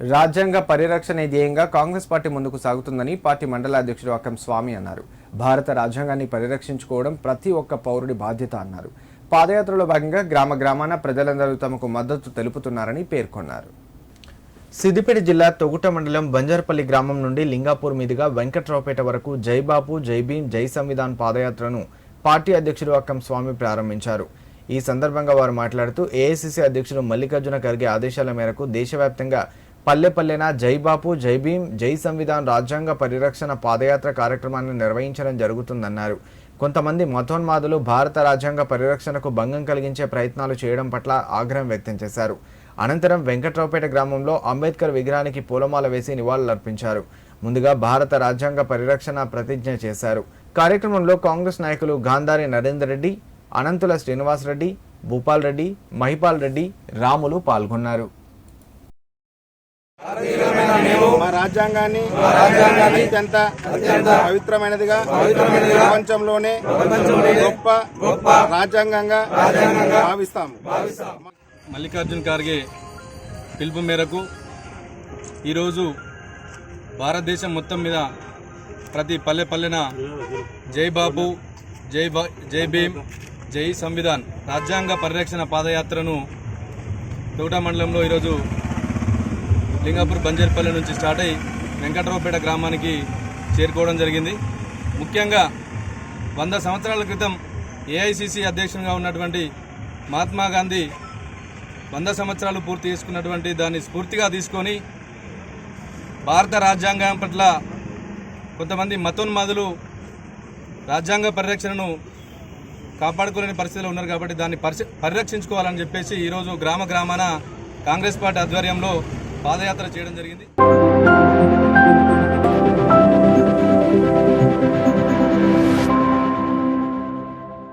రాజ్యాంగ పరిరక్షణ ధ్యేయంగా కాంగ్రెస్ పార్టీ ముందుకు సాగుతుందని పార్టీ మండల అధ్యక్షుడు అక్కం స్వామి అన్నారు. భారత రాజ్యాంగాన్ని పరిరక్షించుకోవడం ప్రతి ఒక్క పౌరుడి బాధ్యత అన్నారు. పాదయాత్రలో భాగంగా గ్రామ గ్రామాన ప్రజలందరూ తమకు మద్దతు తెలుపుతున్నారని పేర్కొన్నారు. సిద్దిపేట జిల్లా తొగుట మండలం బంజార్పల్లి గ్రామం నుండి లింగాపూర్ మీదుగా వెంకట్రావుపేట వరకు జైబాపు జైభీం జై జై సంవిధాన్ పాదయాత్రను పార్టీ అధ్యక్షుడు అక్కం స్వామి ప్రారంభించారు. ఈ సందర్భంగా వారు మాట్లాడుతూ ఏఐసిసి అధ్యక్షుడు మల్లికార్జున ఖర్గే ఆదేశాల మేరకు దేశవ్యాప్తంగా పల్లె పల్లెన జై బాపు జై భీం జై సంవిధాన్ రాజ్యాంగ పరిరక్షణ పాదయాత్ర కార్యక్రమాన్ని నిర్వహించడం జరుగుతుందన్నారు. కొంతమంది మతోన్మాదులు భారత రాజ్యాంగ పరిరక్షణకు భంగం కలిగించే ప్రయత్నాలు చేయడం పట్ల ఆగ్రహం వ్యక్తం చేశారు. అనంతరం వెంకట్రావుపేట గ్రామంలో అంబేద్కర్ విగ్రహానికి పూలమాల వేసి నివాళులర్పించారు. ముందుగా భారత రాజ్యాంగ పరిరక్షణ ప్రతిజ్ఞ చేశారు. కార్యక్రమంలో కాంగ్రెస్ నాయకులు గాంధారి నరేందర్ రెడ్డి అనంతుల శ్రీనివాసరెడ్డి భూపాల్ రెడ్డి మహిపాల్ రెడ్డి రాములు పాల్గొన్నారు. మా రాజ్యాంగాన్ని అత్యంత పవిత్రమైనదిగా ప్రపంచంలోనే గొప్ప గొప్ప రాజ్యాంగంగా భావిస్తాము. మల్లికార్జున్ ఖార్గే పిలుపు మేరకు ఈరోజు భారతదేశం మొత్తం మీద ప్రతి పల్లె పల్లెన జై బాబు జై బా జై భీమ్ జై సంవిధాన్ రాజ్యాంగ పరిరక్షణ పాదయాత్రను తోట మండలంలో ఈరోజు లింగాపూర్ బంజేర్పల్లి నుంచి స్టార్ట్ అయ్యి వెంకటరావుపేట గ్రామానికి చేరుకోవడం జరిగింది. ముఖ్యంగా వంద సంవత్సరాల క్రితం ఏఐసిసి అధ్యక్షునిగా ఉన్నటువంటి మహాత్మా గాంధీ వంద సంవత్సరాలు పూర్తి చేసుకున్నటువంటి దాన్ని స్ఫూర్తిగా తీసుకొని భారత రాజ్యాంగం పట్ల కొంతమంది మతోన్మాదులు రాజ్యాంగ పరిరక్షణను కాపాడుకోలేని పరిస్థితిలో ఉన్నారు కాబట్టి దాన్ని పరిరక్షించుకోవాలని చెప్పేసి ఈరోజు గ్రామ గ్రామాన కాంగ్రెస్ పార్టీ ఆధ్వర్యంలో పాదయాత్ర చేయడం జరిగింది.